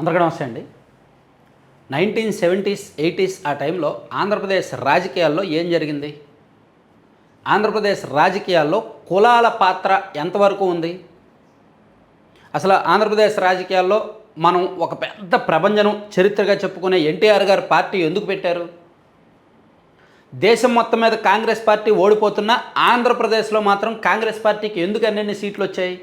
అందరికీ నమస్తే అండి. నైన్టీన్ సెవెంటీస్ ఎయిటీస్ ఆ టైంలో ఆంధ్రప్రదేశ్ రాజకీయాల్లో ఏం జరిగింది? ఆంధ్రప్రదేశ్ రాజకీయాల్లో కులాల పాత్ర ఎంతవరకు ఉంది? అసలు ఆంధ్రప్రదేశ్ రాజకీయాల్లో మనం ఒక పెద్ద ప్రపంచం చరిత్రగా చెప్పుకునే ఎన్టీఆర్ గారు పార్టీ ఎందుకు పెట్టారు? దేశం మొత్తం మీద కాంగ్రెస్ పార్టీ ఓడిపోతున్నా ఆంధ్రప్రదేశ్లో మాత్రం కాంగ్రెస్ పార్టీకి ఎందుకు అన్నెన్ని సీట్లు వచ్చాయి?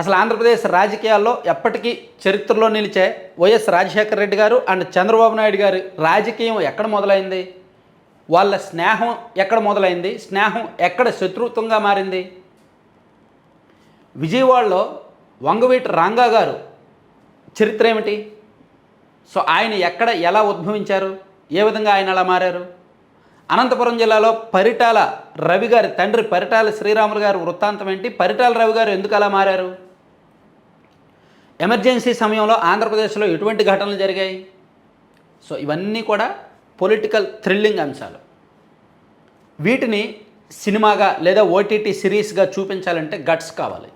అసలు ఆంధ్రప్రదేశ్ రాజకీయాల్లో ఎప్పటికీ చరిత్రలో నిలిచే వైఎస్ రాజశేఖర రెడ్డి గారు అండ్ చంద్రబాబు నాయుడు గారి రాజకీయం ఎక్కడ మొదలైంది? వాళ్ళ స్నేహం ఎక్కడ మొదలైంది? స్నేహం ఎక్కడ శత్రుత్వంగా మారింది? విజయవాడలో వంగవీటి రాంగా గారు చరిత్ర ఏమిటి? సో ఆయన ఎక్కడ ఎలా ఉద్భవించారు? ఏ విధంగా ఆయన అలా మారారు? అనంతపురం జిల్లాలో పరిటాల రవి గారి తండ్రి పరిటాల శ్రీరాములు గారి వృత్తాంతం ఏంటి? పరిటాల రవి గారు ఎందుకు అలా మారారు? ఎమర్జెన్సీ సమయంలో ఆంధ్రప్రదేశ్లో ఎటువంటి ఘటనలు జరిగాయి? సో ఇవన్నీ కూడా పొలిటికల్ థ్రిల్లింగ్ అంశాలు. వీటిని సినిమాగా లేదా ఓటీటీ సిరీస్గా చూపించాలంటే గట్స్ కావాలి.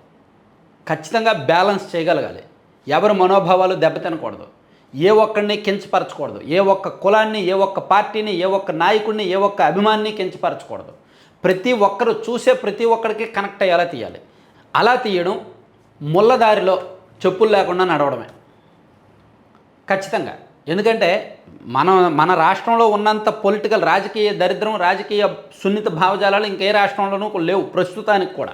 ఖచ్చితంగా బ్యాలెన్స్ చేయగలగాలి. ఎవరి మనోభావాలు దెబ్బతినకూడదు. ఏ ఒక్కడిని కించపరచకూడదు. ఏ ఒక్క కులాన్ని ఏ ఒక్క పార్టీని ఏ ఒక్క నాయకుడిని ఏ ఒక్క అభిమాన్ని కించపరచకూడదు. ప్రతి ఒక్కరు చూసే ప్రతి ఒక్కరికి కనెక్ట్ అయ్యేలా తీయాలి. అలా తీయడం ముళ్ళదారిలో చెప్పులు లేకుండా నడవడమే. ఖచ్చితంగా. ఎందుకంటే మన మన రాష్ట్రంలో ఉన్నంత పొలిటికల్ రాజకీయ దరిద్రం రాజకీయ సున్నిత భావజాలాలు ఇంకే రాష్ట్రంలోనూ లేవు ప్రస్తుతానికి కూడా.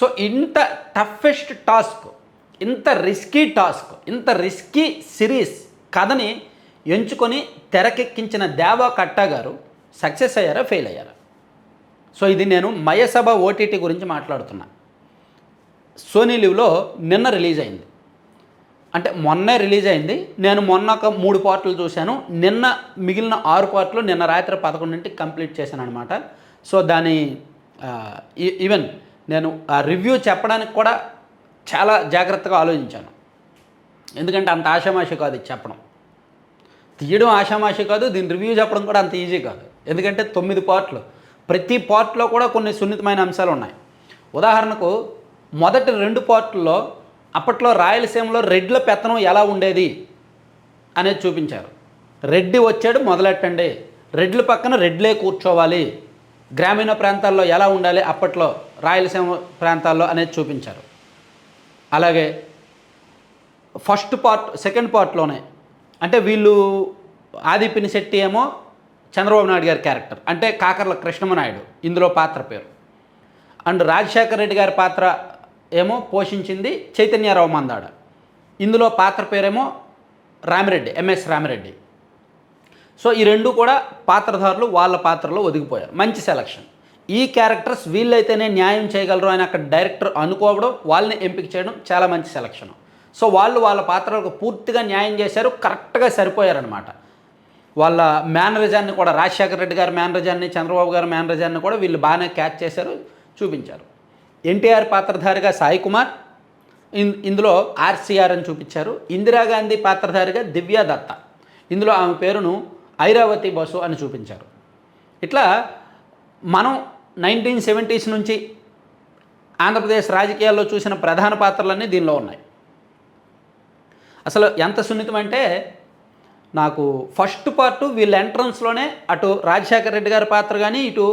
సో ఇంత టఫెస్ట్ టాస్క్ ఇంత రిస్కీ టాస్క్ ఇంత రిస్కీ సిరీస్ కథని ఎంచుకొని తెరకెక్కించిన దేవా కట్టా గారు సక్సెస్ అయ్యారా ఫెయిల్ అయ్యారా? సో ఇది నేను మయసభ ఓటీటీ గురించి మాట్లాడుతున్నా. సోనీ లివ్లో నిన్న రిలీజ్ అయింది. అంటే మొన్నే రిలీజ్ అయింది. నేను మొన్న ఒక మూడు పార్ట్లు చూశాను. నిన్న మిగిలిన ఆరు పార్ట్లు నిన్న రాత్రి పదకొండింటికి కంప్లీట్ చేశాను అనమాట సో దాని ఈవెన్ నేను ఆ రివ్యూ చెప్పడానికి కూడా చాలా జాగ్రత్తగా ఆలోచించాను. ఎందుకంటే అంత ఆషామాషి కాదు ఇది చెప్పడం. తీయడం ఆషామాషి కాదు దీని రివ్యూ చెప్పడం కూడా అంత ఈజీ కాదు. ఎందుకంటే తొమ్మిది పార్ట్లు. ప్రతి పార్ట్లో కూడా కొన్ని సున్నితమైన అంశాలు ఉన్నాయి. ఉదాహరణకు మొదటి రెండు పార్ట్లలో అప్పట్లో రాయలసీమలో రెడ్ల పెత్తనం ఎలా ఉండేది అనేది చూపించారు. రెడ్డి వచ్చాడు మొదలెట్టండి. రెడ్ల పక్కన రెడ్లే కూర్చోవాలి. గ్రామీణ ప్రాంతాల్లో ఎలా ఉండాలి అప్పట్లో రాయలసీమ ప్రాంతాల్లో అనేది చూపించారు. అలాగే ఫస్ట్ పార్ట్ సెకండ్ పార్ట్లోనే అంటే వీళ్ళు ఆదిపిని శెట్టి ఏమో చంద్రబాబు నాయుడు గారి క్యారెక్టర్ అంటే కాకర్ల కృష్ణమనాయుడు ఇందులో పాత్ర పేరు. అండ్ రాజశేఖర రెడ్డి గారి పాత్ర ఏమో పోషించింది చైతన్యరావు మందాడ. ఇందులో పాత్ర పేరేమో రామిరెడ్డి ఎంఎస్ రామిరెడ్డి. సో ఈ రెండు కూడా పాత్రధారులు వాళ్ళ పాత్రలో ఒదిగిపోయారు. మంచి సెలక్షన్ ఈ క్యారెక్టర్స్ వీళ్ళైతేనే న్యాయం చేయగలరు అని అక్కడ డైరెక్టర్ అనుకోవడం వాళ్ళని ఎంపిక చేయడం చాలా మంచి సెలక్షన్ సో వాళ్ళు వాళ్ళ పాత్రలకు పూర్తిగా న్యాయం చేశారు కరెక్ట్గా సరిపోయారనమాట వాళ్ళ మేనరజాన్ని కూడా రాజశేఖర రెడ్డి గారి మేనరజాన్ని చంద్రబాబు గారి మేనరజాన్ని కూడా వీళ్ళు బాగానే క్యాచ్ చేశారు చూపించారు. ఎన్టీఆర్ పాత్రధారిగా సాయి కుమార్ ఇన్- ఇందులో ఆర్సీఆర్ అని చూపించారు. ఇందిరాగాంధీ పాత్రధారిగా దివ్యా దత్త ఇందులో ఆమె పేరును ఐరావతి బసు అని చూపించారు. ఇట్లా మనం నైన్టీన్ సెవెంటీస్ నుంచి ఆంధ్రప్రదేశ్ రాజకీయాల్లో చూసిన ప్రధాన పాత్రలన్నీ దీనిలో ఉన్నాయి. అసలు ఎంత సున్నితం అంటే నాకు ఫస్ట్ పార్ట్ వీళ్ళ ఎంట్రన్స్లోనే అటు రాజశేఖర రెడ్డి గారి పాత్ర కానీ ఇటు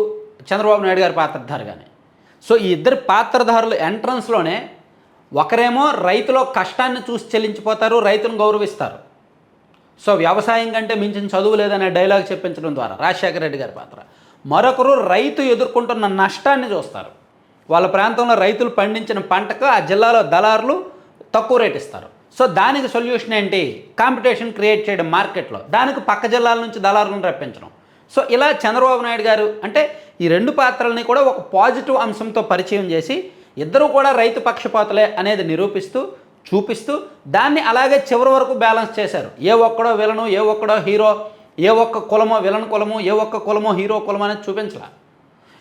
చంద్రబాబు నాయుడు గారి పాత్రధారు కానీ సో ఈ ఇద్దరు పాత్రధారులు ఎంట్రన్స్లోనే ఒకరేమో రైతులో కష్టాన్ని చూసి చెల్లించిపోతారు రైతును గౌరవిస్తారు. సో వ్యవసాయం కంటే మించిన చదువు లేదనే డైలాగ్ చెప్పించడం ద్వారా రాజశేఖర రెడ్డి గారి పాత్ర. మరొకరు రైతు ఎదుర్కొంటున్న నష్టాన్ని చూస్తారు. వాళ్ళ ప్రాంతంలో రైతులు పండించిన పంటకు ఆ జిల్లాలో దళారులు తక్కువ రేట్ ఇస్తారు. సో దానికి సొల్యూషన్ ఏంటి? కాంపిటీషన్ క్రియేట్ చేయడం మార్కెట్లో. దానికి పక్క జిల్లాల నుంచి దళారులను రప్పించడం. సో ఇలా చంద్రబాబు నాయుడు గారు అంటే ఈ రెండు పాత్రల్ని కూడా ఒక పాజిటివ్ అంశంతో పరిచయం చేసి ఇద్దరు కూడా రైతు పక్షపాతలే అనేది నిరూపిస్తూ చూపిస్తూ దాన్ని అలాగే చివరి వరకు బ్యాలెన్స్ చేశారు. ఏ ఒక్కడో విలను ఏ ఒక్కడో హీరో ఏ ఒక్క కులమో విలన్ కులమో ఏ ఒక్క కులమో హీరో కులమో అనేది చూపించలా.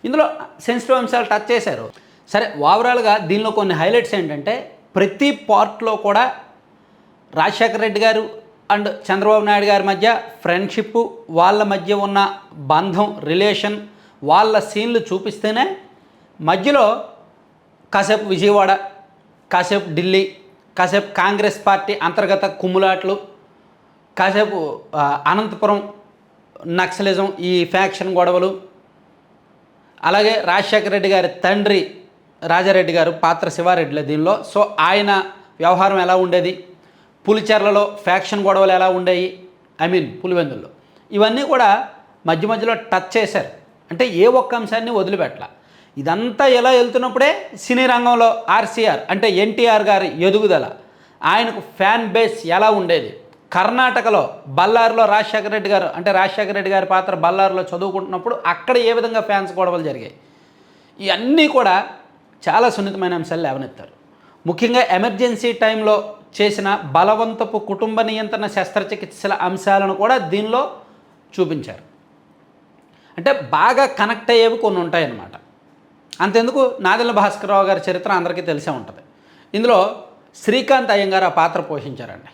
ఇందులో సెన్సిటివ్ అంశాలు టచ్ చేశారు. సరే ఓవరాల్గా దీనిలో కొన్ని హైలైట్స్ ఏంటంటే ప్రతి పార్ట్లో కూడా రాజశేఖర రెడ్డి గారు అండ్ చంద్రబాబు నాయుడు గారి మధ్య ఫ్రెండ్షిప్ వాళ్ళ మధ్య ఉన్న బంధం రిలేషన్ వాళ్ళ సీన్లు చూపిస్తేనే మధ్యలో కాసేపు విజయవాడ కాసేపు ఢిల్లీ కాసేపు కాంగ్రెస్ పార్టీ అంతర్గత కుమ్ములాట్లు కాసేపు అనంతపురం నక్సలిజం ఈ ఫ్యాక్షన్ గొడవలు అలాగే రాజశేఖర రెడ్డి గారి తండ్రి రాజారెడ్డి గారు పాత్ర శివారెడ్డిలే దీనిలో. సో ఆయన వ్యవహారం ఎలా ఉండేది? పులిచెర్లలో ఫ్యాక్షన్ గొడవలు ఎలా ఉండేవి ఐ మీన్ పులివెందుల్లో. ఇవన్నీ కూడా మధ్య మధ్యలో టచ్ చేశారు. అంటే ఏ ఒక్క అంశాన్ని వదిలిపెట్టల. ఇదంతా ఎలా వెళ్తున్నప్పుడే సినీ రంగంలో ఆర్సీఆర్ అంటే ఎన్టీఆర్ గారి ఎదుగుదల ఆయనకు ఫ్యాన్ బేస్ ఎలా ఉండేది? కర్ణాటకలో బళ్ళారిలో రాజశేఖర రెడ్డి గారు అంటే రాజశేఖర రెడ్డి గారి పాత్ర బళ్ళారిలో చదువుకుంటున్నప్పుడు అక్కడ ఏ విధంగా ఫ్యాన్స్ గొడవలు జరిగాయి? ఇవన్నీ కూడా చాలా సున్నితమైన అంశాలు లేవనెత్తారు. ముఖ్యంగా ఎమర్జెన్సీ టైంలో చేసిన బలవంతపు కుటుంబ నియంత్రణ శస్త్రచికిత్సల అంశాలను కూడా దీనిలో చూపించారు. అంటే బాగా కనెక్ట్ అయ్యేవి కొన్ని ఉంటాయన్నమాట. అంతెందుకు? నాదెల్ల భాస్కరరావు గారి చరిత్ర అందరికీ తెలిసే ఉంటుంది. ఇందులో శ్రీకాంత్ అయ్యంగారు ఆ పాత్ర పోషించారండి.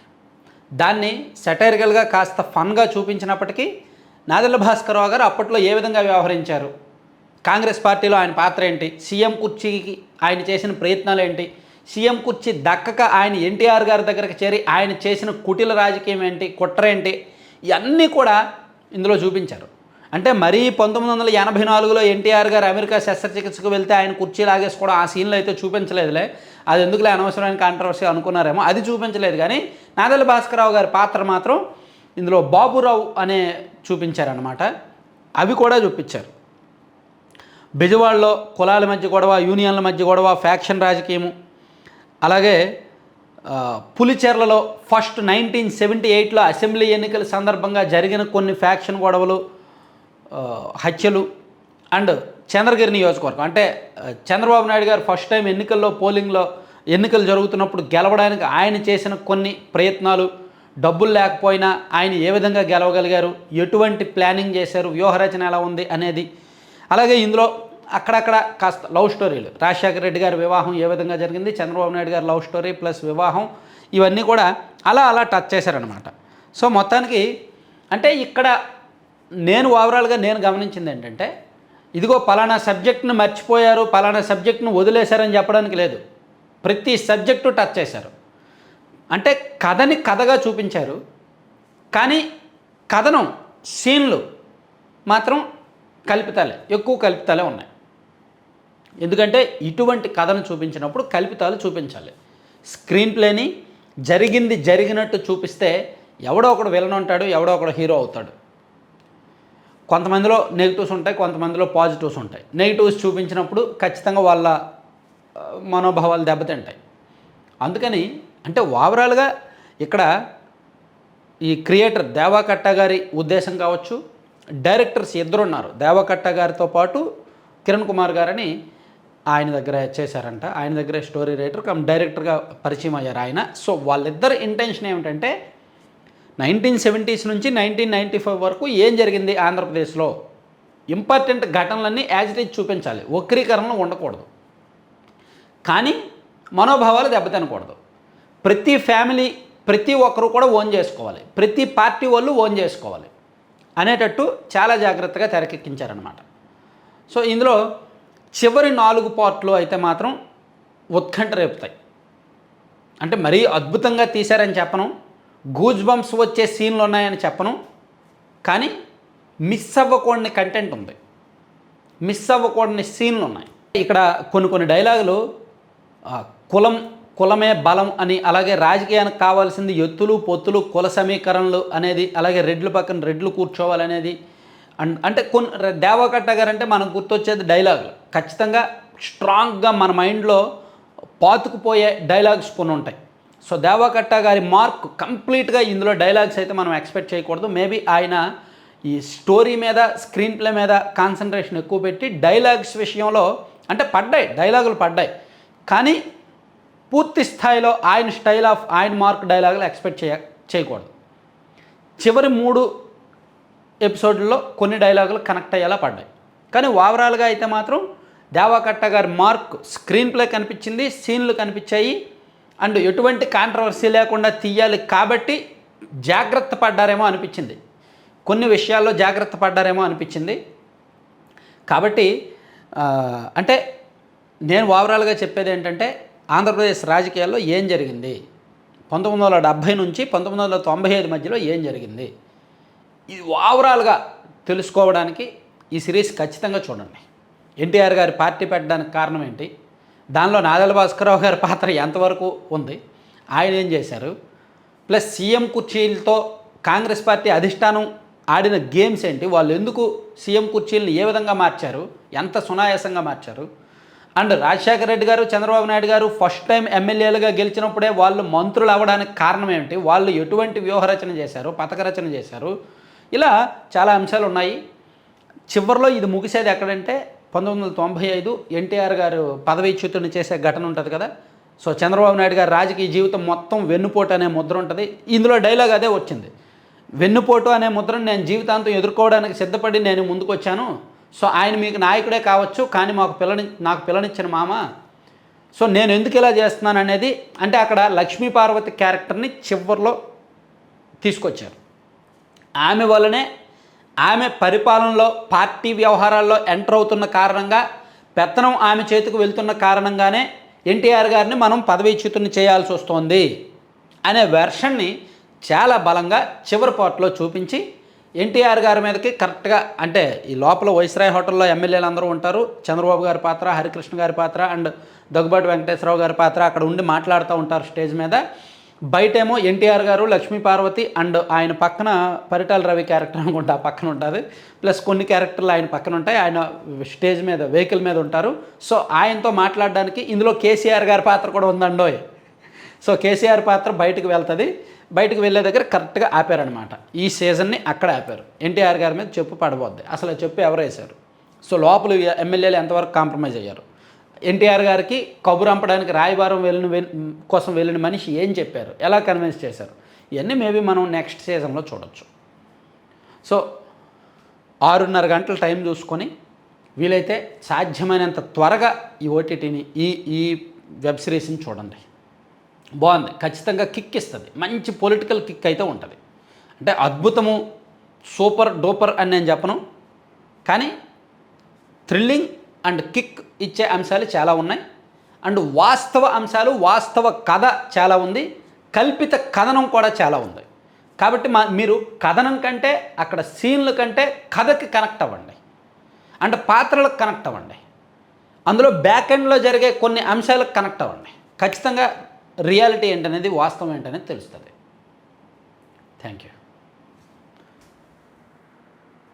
దాన్ని సెటైరికల్గా కాస్త ఫన్గా చూపించినప్పటికీ నాదెల్ల భాస్కరరావు గారు అప్పట్లో ఏ విధంగా వ్యవహరించారు? కాంగ్రెస్ పార్టీలో ఆయన పాత్ర ఏంటి? సీఎం కుర్చీకి ఆయన చేసిన ప్రయత్నాలు ఏంటి? సీఎం కుర్చీ దక్కక ఆయన ఎన్టీఆర్ గారి దగ్గరకు చేరి ఆయన చేసిన కుటిల రాజకీయం ఏంటి? కుట్ర ఏంటి? ఇవన్నీ కూడా ఇందులో చూపించారు. అంటే మరీ పంతొమ్మిది వందల ఎనభై నాలుగులో ఎన్టీఆర్ గారు అమెరికా శస్త్రచికిత్సకు వెళ్తే ఆయన కుర్చీ లాగేసుకోవడం ఆ సీన్లో అయితే చూపించలేదులే. అది ఎందుకులే అనవసరమైన కాంట్రవర్సీ అనుకున్నారేమో అది చూపించలేదు కానీ నాదల భాస్కరరావు గారి పాత్ర మాత్రం ఇందులో బాబురావు అనే చూపించారనమాట అవి కూడా చూపించారు. బెజవాడలో కులాల మధ్య గొడవ యూనియన్ల మధ్య గొడవ ఫ్యాక్షన్ రాజకీయము. అలాగే పులిచెర్లలో ఫస్ట్ నైన్టీన్ సెవెంటీ ఎయిట్లో అసెంబ్లీ ఎన్నికల సందర్భంగా జరిగిన కొన్ని ఫ్యాక్షన్ గొడవలు హత్యలు అండ్ చంద్రగిరి నియోజకవర్గం. అంటే చంద్రబాబు నాయుడు గారు ఫస్ట్ టైం ఎన్నికల్లో పోలింగ్లో ఎన్నికలు జరుగుతున్నప్పుడు గెలవడానికి ఆయన చేసిన కొన్ని ప్రయత్నాలు డబ్బులు లేకపోయినా ఆయన ఏ విధంగా గెలవగలిగారు ఎటువంటి ప్లానింగ్ చేశారు వ్యూహరచన ఎలా ఉంది అనేది. అలాగే ఇందులో అక్కడక్కడ కాస్త లవ్ స్టోరీలు రాజశేఖర రెడ్డి గారి వివాహం ఏ విధంగా జరిగింది చంద్రబాబు నాయుడు గారి లవ్ స్టోరీ ప్లస్ వివాహం ఇవన్నీ కూడా అలా అలా టచ్ చేశారనమాట సో మొత్తానికి అంటే ఇక్కడ నేను ఓవరాల్గా నేను గమనించింది ఏంటంటే ఇదిగో పలానా సబ్జెక్ట్ను మర్చిపోయారు పలానా సబ్జెక్ట్ను వదిలేశారని చెప్పడానికి లేదు. ప్రతి సబ్జెక్టు టచ్ చేశారు. అంటే కథని కథగా చూపించారు. కానీ కథనం సీన్లు మాత్రం కల్పితాలే ఎక్కువ కల్పితాలే ఉన్నాయి. ఎందుకంటే ఇటువంటి కథను చూపించినప్పుడు కల్పితాలు చూపించాలి. స్క్రీన్ ప్లేని జరిగింది జరిగినట్టు చూపిస్తే ఎవడో ఒకడు విలన్ ఉంటాడు ఎవడో ఒకడు హీరో అవుతాడు. కొంతమందిలో నెగిటివ్స్ ఉంటాయి కొంతమందిలో పాజిటివ్స్ ఉంటాయి. నెగిటివ్స్ చూపించినప్పుడు ఖచ్చితంగా వాళ్ళ మనోభావాలు దెబ్బతింటాయి. అందుకని అంటే ఓవరాల్గా ఇక్కడ ఈ క్రియేటర్ దేవాకట్ట గారి ఉద్దేశం కావచ్చు డైరెక్టర్స్ ఇద్దరు ఉన్నారు. దేవాకట్ట గారితో పాటు కిరణ్ కుమార్ గారని ఆయన దగ్గర చేశారంట. ఆయన దగ్గర స్టోరీ రైటర్ కమ్ డైరెక్టర్గా పరిచయం అయ్యారు ఆయన. సో వాళ్ళిద్దరి ఇంటెన్షన్ ఏమిటంటే నైన్టీన్ సెవెంటీస్ నుంచి నైన్టీన్ నైంటీ ఫైవ్ వరకు ఏం జరిగింది ఆంధ్రప్రదేశ్లో? ఇంపార్టెంట్ ఘటనలన్నీ యాజ్ ఇట్ చూపించాలి. వక్రీకరణలు ఉండకూడదు. కానీ మనోభావాలు దెబ్బతినకూడదు. ప్రతి ఫ్యామిలీ ప్రతి ఒక్కరు కూడా ఓన్ చేసుకోవాలి. ప్రతి పార్టీ వాళ్ళు ఓన్ చేసుకోవాలి అనేటట్టు చాలా జాగ్రత్తగా తెరకెక్కించారనమాట సో ఇందులో చివరి నాలుగు పార్ట్లు అయితే మాత్రం ఉత్కంఠ రేపుతాయి అంటే మరీ అద్భుతంగా తీశారని చెప్పను. గూజ్ బంప్స్ వచ్చే సీన్లు ఉన్నాయని చెప్పను. కానీ మిస్ అవ్వకూడని కంటెంట్ ఉంది. మిస్ అవ్వకూడని సీన్లు ఉన్నాయి. ఇక్కడ కొన్ని కొన్ని డైలాగులు కులం కులమే బలం అని అలాగే రాజకీయానికి కావాల్సింది ఎత్తులు పొత్తులు కుల సమీకరణలు అనేది అలాగే రెడ్లు పక్కన రెడ్లు కూర్చోవాలనేది అండ్ అంటే కొన్ని దేవకట్ట గారు అంటే మనకు గుర్తొచ్చేది డైలాగులు. ఖచ్చితంగా స్ట్రాంగ్గా మన మైండ్లో పాతుకుపోయే డైలాగ్స్ కొన్ని ఉంటాయి. సో దేవకట్ట గారి మార్క్ కంప్లీట్గా ఇందులో డైలాగ్స్ అయితే మనం ఎక్స్పెక్ట్ చేయకూడదు. మేబీ ఆయన ఈ స్టోరీ మీద స్క్రీన్ ప్లే మీద కాన్సన్ట్రేషన్ ఎక్కువ పెట్టి డైలాగ్స్ విషయంలో అంటే పడ్డాయి డైలాగులు పడ్డాయి. కానీ పూర్తి స్థాయిలో ఆయన స్టైల్ ఆఫ్ ఆయన మార్క్ డైలాగులు ఎక్స్పెక్ట్ చేయ చేయకూడదు. చివరి మూడు ఎపిసోడ్లో కొన్ని డైలాగులు కనెక్ట్ అయ్యేలా పడ్డాయి. కానీ ఓవరాల్గా అయితే మాత్రం దేవాకట్ట గారి మార్క్ స్క్రీన్ ప్లే కనిపించింది సీన్లు కనిపించాయి. అండ్ ఎటువంటి కాంట్రవర్సీ లేకుండా తీయాలి కాబట్టి జాగ్రత్త పడ్డారేమో అనిపించింది. కొన్ని విషయాల్లో జాగ్రత్త పడ్డారేమో అనిపించింది. కాబట్టి అంటే నేను ఓవరాల్గా చెప్పేది ఏంటంటే ఆంధ్రప్రదేశ్ రాజకీయాల్లో ఏం జరిగింది? పంతొమ్మిది వందల డెబ్భై నుంచి పంతొమ్మిది వందల తొంభై ఐదు మధ్యలో ఏం జరిగింది? ఇది ఓవరాల్గా తెలుసుకోవడానికి ఈ సిరీస్ ఖచ్చితంగా చూడండి. ఎన్టీఆర్ గారి పార్టీ పెట్టడానికి కారణం ఏంటి? దానిలో నాదెల భాస్కరరావు గారి పాత్ర ఎంతవరకు ఉంది? ఆయన ఏం చేశారు? ప్లస్ సీఎం కుర్చీలతో కాంగ్రెస్ పార్టీ అధిష్టానం ఆడిన గేమ్స్ ఏంటి? వాళ్ళు ఎందుకు సీఎం కుర్చీలను ఏ విధంగా మార్చారు? ఎంత సునాయాసంగా మార్చారు? అండ్ రాజశేఖర రెడ్డి గారు చంద్రబాబు నాయుడు గారు ఫస్ట్ టైం ఎమ్మెల్యేలుగా గెలిచినప్పుడే వాళ్ళు మంత్రులు అవ్వడానికి కారణం ఏమిటి? వాళ్ళు ఎటువంటి వ్యూహరచన చేశారు? పథకరచన చేశారు? ఇలా చాలా అంశాలు ఉన్నాయి. చివరిలో ఇది ముగిసేది ఎక్కడంటే పంతొమ్మిది వందల తొంభై ఐదు ఎన్టీఆర్ గారు పదవీచ్యుతుని చేసే ఘటన ఉంటుంది కదా. సో చంద్రబాబు నాయుడు గారు రాజకీయ జీవితం మొత్తం వెన్నుపోటు అనే ముద్ర ఉంటుంది. ఇందులో డైలాగ్ అదే వచ్చింది. వెన్నుపోటు అనే ముద్రను నేను జీవితాంతం ఎదుర్కోవడానికి సిద్ధపడి నేను ముందుకు వచ్చాను సో ఆయన మీకు నాయకుడే కావచ్చు కానీ మాకు పిల్లని నాకు పిల్లనిచ్చిన మామ. సో నేను ఎందుకు ఇలా చేస్తున్నాను అనేది అంటే అక్కడ లక్ష్మీ పార్వతి క్యారెక్టర్ని చివరిలో తీసుకొచ్చారు. ఆమె వల్లనే ఆమె పరిపాలనలో పార్టీ వ్యవహారాల్లో ఎంటర్ అవుతున్న కారణంగా పెత్తనం ఆమె చేతికి వెళ్తున్న కారణంగానే ఎన్టీఆర్ గారిని మనం పదవీచ్యుతుని చేయాల్సి వస్తోంది అనే వెర్షన్ని చాలా బలంగా చివరి పాటలో చూపించి ఎన్టీఆర్ గారి మీదకి కరెక్ట్గా అంటే ఈ లోపల వైస్రాయ్ హోటల్లో ఎమ్మెల్యేలు అందరూ ఉంటారు. చంద్రబాబు గారి పాత్ర హరికృష్ణ గారి పాత్ర అండ్ దగ్గుబాటి వెంకటేశ్వరరావు గారి పాత్ర అక్కడ ఉండి మాట్లాడుతూ ఉంటారు స్టేజ్ మీద. బయటేమో ఎన్టీఆర్ గారు లక్ష్మీ పార్వతి అండ్ ఆయన పక్కన పరిటాల రవి క్యారెక్టర్ అనుకుంటా ఆ పక్కన ఉంటుంది. ప్లస్ కొన్ని క్యారెక్టర్లు ఆయన పక్కన ఉంటాయి. ఆయన స్టేజ్ మీద వెహికల్ మీద ఉంటారు. సో ఆయనతో మాట్లాడడానికి ఇందులో కేసీఆర్ గారి పాత్ర కూడా ఉందండోయ్. సో కేసీఆర్ పాత్ర బయటకు వెళ్తుంది. బయటకు వెళ్ళే దగ్గర కరెక్ట్గా ఆపారనమాట ఈ సీజన్ని అక్కడ ఆపారు. ఎన్టీఆర్ గారి మీద చెప్పు పడబోద్ది. అసలు చెప్పు ఎవరు వేశారు? సో లోపల ఎమ్మెల్యేలు ఎంతవరకు కాంప్రమైజ్ అయ్యారు? ఎన్టీఆర్ గారికి కబురు అంపడానికి రాయబారం వెళ్ళిన కోసం వెళ్ళిన మనిషి ఏం చెప్పారు? ఎలా కన్విన్స్ చేశారు? ఇవన్నీ మేబీ మనం నెక్స్ట్ సీజన్లో చూడొచ్చు. సో ఆరున్నర గంటల టైం చూసుకొని వీలైతే సాధ్యమైనంత త్వరగా ఈ ఓటీటీని ఈ ఈ వెబ్ సిరీస్ని చూడండి. బాగుంది. ఖచ్చితంగా కిక్ ఇస్తుంది. మంచి పొలిటికల్ కిక్ అయితే ఉంటుంది. అంటే అద్భుతము సూపర్ డూపర్ అని నేను చెప్పను. కానీ థ్రిల్లింగ్ అండ్ కిక్ ఇచ్చే అంశాలు చాలా ఉన్నాయి. అండ్ వాస్తవ అంశాలు వాస్తవ కథ చాలా ఉంది. కల్పిత కథనం కూడా చాలా ఉంది. కాబట్టి మా మీరు కథనం కంటే అక్కడ సీన్ల కంటే కథకి కనెక్ట్ అవ్వండి. అంటే పాత్రలకు కనెక్ట్ అవ్వండి. అందులో బ్యాక్ ఎండ్లో జరిగే కొన్ని అంశాలకు కనెక్ట్ అవ్వండి. ఖచ్చితంగా రియాలిటీ ఏంటనేది వాస్తవం ఏంటనేది తెలుస్తుంది. Thank you